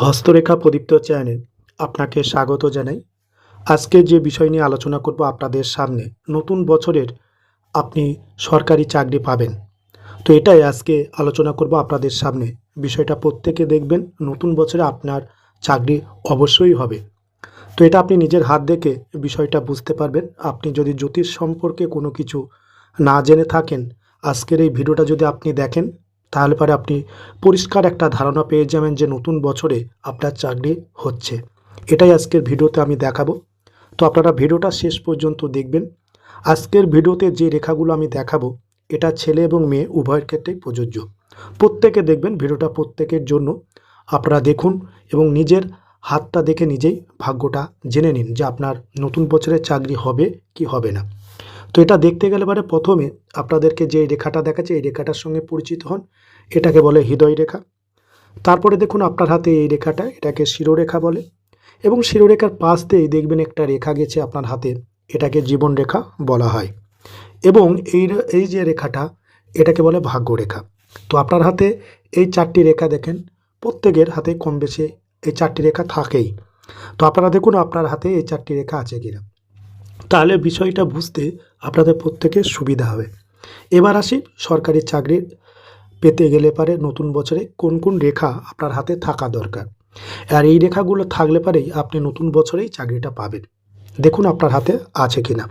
হস্তরেখা প্রদীপ্ত চ্যানেলে আপনাকে স্বাগত জানাই। আজকে যে বিষয় নিয়ে আলোচনা করব আপনাদের সামনে, নতুন বছরের আপনি সরকারি চাকরি পাবেন। তো এটাই আজকে আলোচনা করব আপনাদের সামনে। বিষয়টা প্রত্যেকে দেখবেন, নতুন বছরে আপনার চাকরি অবশ্যই হবে। তো এটা আপনি নিজের হাত দেখে বিষয়টা বুঝতে পারবেন। আপনি যদি জ্যোতিষ সম্পর্কে কোনো কিছু না জেনে থাকেন, আজকের এই ভিডিওটা যদি আপনি দেখেন তাহলে পরে আপনি পরিষ্কার একটা ধারণা পেয়ে যাবেন যে নতুন বছরে আপনার চাকরি হচ্ছে। এটাই আজকের ভিডিওতে আমি দেখাবো। তো আপনারা ভিডিওটা শেষ পর্যন্ত দেখবেন। আজকের ভিডিওতে যে রেখাগুলো আমি দেখাবো, এটা ছেলে এবং মেয়ে উভয়ের ক্ষেত্রেই প্রযোজ্য। প্রত্যেকে দেখবেন ভিডিওটা প্রত্যেকের জন্য। আপনারা দেখুন এবং নিজের হাতটা দেখে নিজেই ভাগ্যটা জেনে নিন যে আপনার নতুন বছরের চাকরি হবে কি হবে না। তো এটা দেখতে গেলে পরে প্রথমে আপনাদেরকে যে রেখাটা দেখাচ্ছে, এই রেখাটার সঙ্গে পরিচিত হন। এটাকে বলে হৃদয় রেখা। তারপরে দেখুন আপনার হাতে এই রেখাটা, এটাকে শিরোরেখা বলে। এবং শিরোরেখার পাশ দিয়েই দেখবেন একটা রেখা গেছে আপনার হাতে, এটাকে জীবন রেখা বলা হয়। এবং এই এই যে রেখাটা, এটাকে বলে ভাগ্য রেখা। তো আপনার হাতে এই চারটি রেখা দেখেন, প্রত্যেকের হাতে কম বেশি এই চারটি রেখা থাকেই। তো আপনারা দেখুন আপনার হাতে এই চারটি রেখা আছে কিনা। তাহলে বিষয়টা বুঝতে আপনাদের প্রত্যেকের সুবিধা হবে। এবার আসি সরকারি চাকরির পেতে গেলে পারে নতুন বছরে কোন কোন রেখা আপনার হাতে থাকা দরকার। আর এই রেখাগুলো থাকলে পারেই আপনি নতুন বছরেই চাকরিটা পাবেন। দেখুন আপনার হাতে আছে কিনা।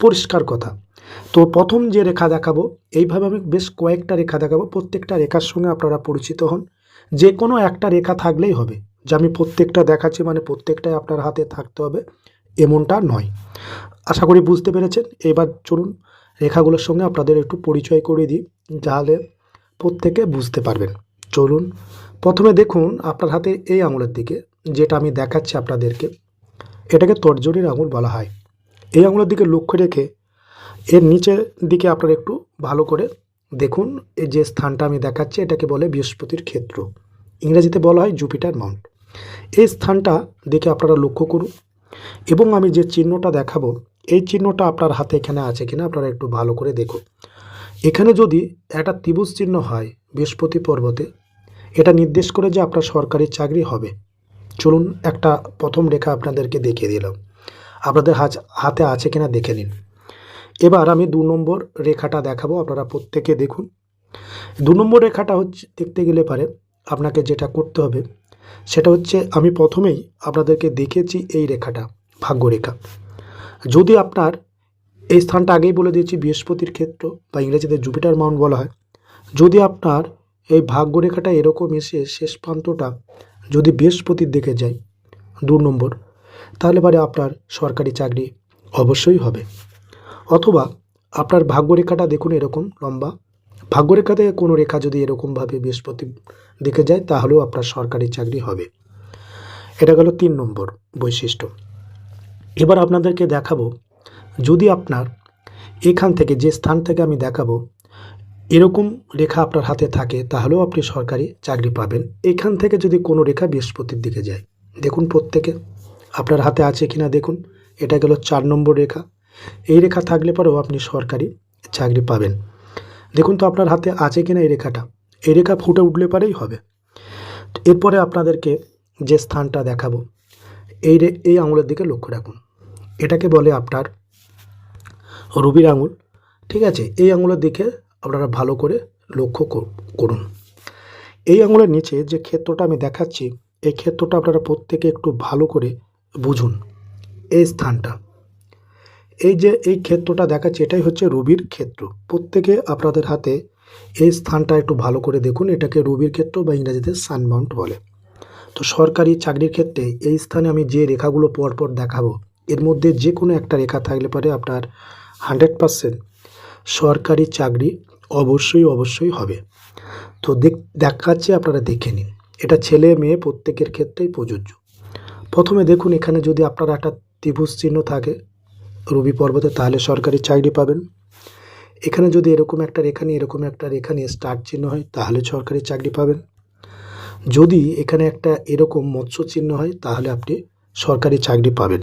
পরিষ্কার কথা। তো প্রথম যে রেখা দেখাবো, এইভাবে আমি বেশ কয়েকটা রেখা দেখাবো। প্রত্যেকটা রেখার সঙ্গে আপনারা পরিচিত হন। যে কোনো একটা রেখা থাকলেই হবে। যে আমি প্রত্যেকটা দেখাচ্ছি মানে প্রত্যেকটাই আপনার হাতে থাকতে হবে। এমনটা নয়। আশা করি বুঝতে পেরেছেন। এবার চলুন রেখাগুলোর সঙ্গে আপনাদের একটু পরিচয় করে দিই তাহলে প্রত্যেকে বুঝতে পারবেন। চলুন, প্রথমে দেখুন আপনার হাতে এই আঙুলের দিকে, যেটা আমি দেখাচ্ছি আপনাদেরকে। এটাকে তর্জনীর আঙুল বলা হয়। এই আঙুলের দিকে লক্ষ্য রেখে এর নিচের দিকে আপনারা একটু ভালো করে দেখুন, এই যে স্থানটা আমি দেখাচ্ছি, এটাকে বলে বৃহস্পতির ক্ষেত্র। ইংরেজিতে বলা হয় জুপিটার মাউন্ট। এই স্থানটা দেখে আপনারা লক্ষ্য করুন। এবং আমি যে চিহ্নটা দেখাবো, এই চিহ্নটা আপনার হাতে এখানে আছে কিনা আপনারা একটু ভালো করে দেখুন। এখানে যদি একটা ত্রিভুজ চিহ্ন হয় বৃহস্পতি পর্বতে, এটা নির্দেশ করে যে আপনার সরকারি চাকরি হবে। চলুন একটা প্রথম রেখা আপনাদেরকে দেখিয়ে দিলাম। আপনাদের হাজ, হাতে আছে কিনা দেখে নিন। এবার আমি দু নম্বর রেখাটা দেখাবো, আপনারা প্রত্যেকে দেখুন। দু নম্বর রেখাটা হচ্ছে, দেখতে গেলে পারে আপনাকে যেটা করতে হবে সেটা হচ্ছে আমি প্রথমেই আপনাদেরকে দেখেছি এই রেখাটা, ভাগ্যরেখা। যদি আপনার এই স্থানটা আগেই বলে দিয়েছি বৃহস্পতির ক্ষেত্র, বা ইংরেজিতে জুপিটার মাউন্ট বলা হয়, যদি আপনার এই ভাগ্যরেখাটা এরকম এসে শেষ প্রান্তটা যদি বৃহস্পতির দিকে যায়, দু নম্বর, তাহলে পরে আপনার সরকারি চাকরি অবশ্যই হবে। অথবা আপনার ভাগ্যরেখাটা দেখুন এরকম লম্বা। ভাগ্যরেখাতে কোনো রেখা যদি এরকমভাবে বৃহস্পতির দিকে যায়, তাহলেও আপনার সরকারি চাকরি হবে। এটা গেল তিন নম্বর বৈশিষ্ট্য। এবার আপনাদেরকে দেখাবো, যদি আপনার এখান থেকে যে স্থান থেকে আমি দেখাবো, এরকম রেখা আপনার হাতে থাকে, তাহলেও আপনি সরকারি চাকরি পাবেন। এখান থেকে যদি কোনো রেখা বৃহস্পতির দিকে যায়, দেখুন প্রত্যেকে, আপনার হাতে আছে কিনা দেখুন, এটা গেল চার নম্বর রেখা। এই রেখা থাকলে পরেও আপনি সরকারি চাকরি পাবেন। দেখুন তো আপনার হাতে আছে কিনা এই রেখাটা। এই রেখা ফুটে উঠলে পারেই হবে। এরপরে আপনাদেরকে যে স্থানটা দেখাবো, এই রে, এই আঙুলের দিকে লক্ষ্য রাখুন। এটাকে বলে আপনার রুবির আঙুল, ঠিক আছে? এই আঙুলের দিকে আপনারা ভালো করে লক্ষ্য করুন। এই আঙুলের নিচে যে ক্ষেত্রটা আমি দেখাচ্ছি, এই ক্ষেত্রটা আপনারা প্রত্যেকে একটু ভালো করে বুঝুন। এই স্থানটা, এই যে এই ক্ষেত্রটা দেখাচ্ছে, এটাই হচ্ছে রুবির ক্ষেত্র। প্রত্যেকে আপনাদের হাতে এই স্থানটা একটু ভালো করে দেখুন, এটাকে রবির ক্ষেত্র বা ইংরেজিতে সানমাউন্ট বলে। তো সরকারি চাকরির ক্ষেত্রে এই স্থানে আমি যে রেখাগুলো পরপর দেখাবো, এর মধ্যে যে কোনো একটা রেখা থাকলে পরে আপনার হান্ড্রেড পারসেন্ট সরকারি চাকরি অবশ্যই অবশ্যই হবে। তো দেখ, দেখাচ্ছে, আপনারা দেখে নিন। এটা ছেলে মেয়ে প্রত্যেকের ক্ষেত্রেই প্রযোজ্য। প্রথমে দেখুন, এখানে যদি আপনার একটা ত্রিভুজ চিহ্ন থাকে রবি পর্বতে, তাহলে সরকারি চাকরি পাবেন। এখানে যদি এরকম একটা রেখা নিয়ে, এরকম একটা রেখা নিয়ে স্টার্ট চিহ্ন হয়, তাহলে সরকারি চাকরি পাবেন। যদি এখানে একটা এরকম মৎস্য চিহ্ন হয়, তাহলে আপনি সরকারি চাকরি পাবেন।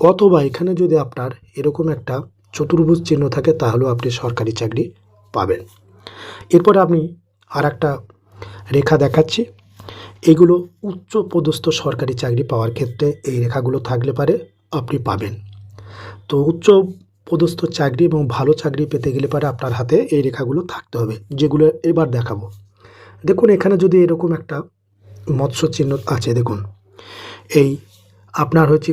অথবা এখানে যদি আপনার এরকম একটা চতুর্ভুজ চিহ্ন থাকে, তাহলেও আপনি সরকারি চাকরি পাবেন। এরপরে আমি আর একটা রেখা দেখাচ্ছি। এগুলো উচ্চ পদস্থ সরকারি চাকরি পাওয়ার ক্ষেত্রে এই রেখাগুলো থাকলে পারে, আপনি পাবেন। তো উচ্চ পদস্থ চাকরি এবং ভালো চাকরি পেতে গেলে পারে আপনার হাতে এই রেখাগুলো থাকতে হবে, যেগুলো এবার দেখাবো। দেখুন, এখানে যদি এরকম একটা মৎস্য চিহ্ন আছে, দেখুন। এই আপনার হচ্ছে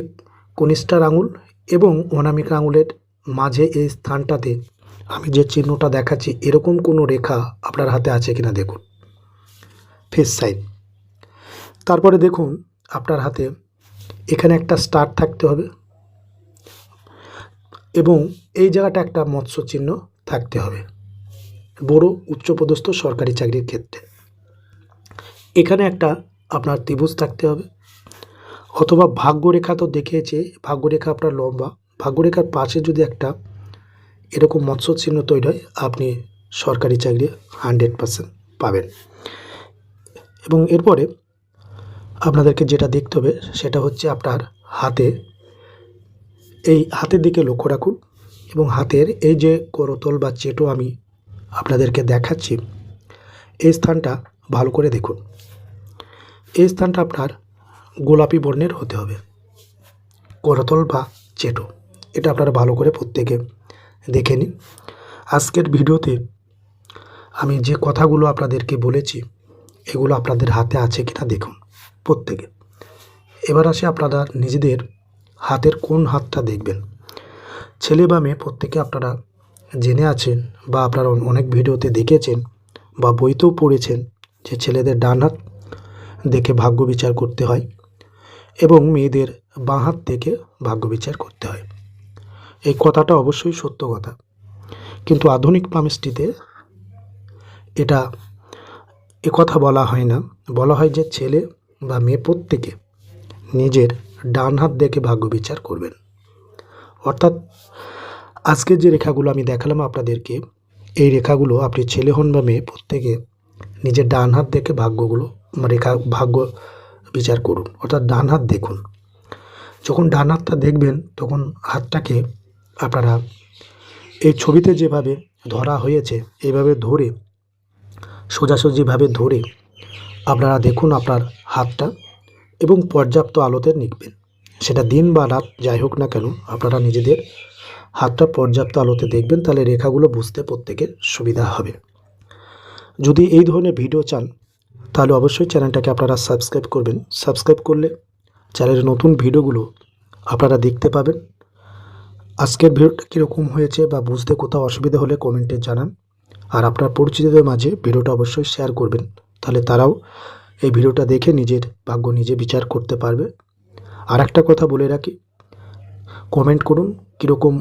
কনিষ্ঠার আঙুল এবং অনামিকা আঙুলের মাঝে এই স্থানটাতে আমি যে চিহ্নটা দেখাচ্ছি, এরকম কোনো রেখা আপনার হাতে আছে কিনা দেখুন। ফেস সাইড তারপরে দেখুন, আপনার হাতে এখানে একটা স্টার থাকতে হবে। এবং এই জায়গাটা একটা মৎস্য চিহ্ন থাকতে হবে। বড়, উচ্চপদস্থ সরকারি চাকরির ক্ষেত্রে। এখানে একটা আপনার ত্রিভুজ থাকতে হবে। অথবা ভাগ্যরেখা তো দেখিয়েছে, ভাগ্যরেখা আপনার লম্বা। ভাগ্যরেখার পাশে যদি একটা এরকম মৎস্য চিহ্ন তৈরি হয়, আপনি সরকারি চাকরি হান্ড্রেড পারসেন্ট পাবেন। এবং এরপরে আপনাদেরকে যেটা দেখতে হবে, সেটা হচ্ছে আপনার হাতে এই হাতের দিকে লক্ষ্য রাখুন এবং হাতের এই যে করতল বা চেটো আমি আপনাদেরকে দেখাচ্ছি, এই স্থানটা ভালো করে দেখুন। এই স্থানটা আপনার গোলাপি বর্ণের হতে হবে। করতল বা চেটো, এটা আপনারা ভালো করে প্রত্যেকে দেখে নিন। আজকের ভিডিওতে আমি যে কথাগুলো আপনাদেরকে বলেছি, এগুলো আপনাদের হাতে আছে কিনা দেখুন প্রত্যেকে। এবার আসে আপনারা নিজেদের হাতের কোন হাতটা দেখবেন? ছেলে বা মেয়ে প্রত্যেকে আপনারা জেনে আছেন বা আপনারা অনেক ভিডিওতে দেখেছেন বা বইতেও পড়েছেন যে ছেলেদের ডান হাত দেখে ভাগ্য বিচার করতে হয় এবং মেয়েদের বাঁ হাত দেখে ভাগ্য বিচার করতে হয়। এই কথাটা অবশ্যই সত্য কথা। কিন্তু আধুনিক পামিস্ট্রিতে এটা কথা বলা হয় না। বলা হয় যে ছেলে বা মেয়ে প্রত্যেকে নিজের ডান হাত দেখে ভাগ্য বিচার করবেন। অর্থাৎ আজকের যে রেখাগুলো আমি দেখালাম আপনাদেরকে, এই রেখাগুলো আপনি ছেলে হন বা মেয়ে, প্রত্যেকে নিজের ডান হাত দেখে ভাগ্যগুলো, রেখা, ভাগ্য বিচার করুন। অর্থাৎ ডান হাত দেখুন। যখন ডান হাতটা দেখবেন, তখন হাতটাকে আপনারা এই ছবিতে যেভাবে ধরা হয়েছে এইভাবে ধরে, সোজাসুজিভাবে ধরে আপনারা দেখুন আপনার হাতটা। এবং পর্যাপ্ত আলোতে নিকবেন সেটা দিন বা রাত যাই হোক না কেন, আপনারা নিজেদের হাতটা পর্যাপ্ত আলোতে দেখবেন, তাহলে রেখাগুলো বুঝতে প্রত্যেকের সুবিধা হবে। যদি এই ধরনের ভিডিও চান, তাহলে অবশ্যই চ্যানেলটাকে আপনারা সাবস্ক্রাইব করবেন। সাবস্ক্রাইব করলে চ্যানেলের নতুন ভিডিওগুলো আপনারা দেখতে পাবেন। আজকের ভিডিওটা কীরকম হয়েছে বা বুঝতে কোথাও অসুবিধা হলে কমেন্টে জানান। আর আপনার পরিচিতদের মাঝে ভিডিওটা অবশ্যই শেয়ার করবেন, তাহলে তারাও এই ভিডিওটা দেখে নিজের ভাগ্য নিজে বিচার করতে পারবে। আর একটা কথা বলে রাখি। কমেন্ট করুন কীরকম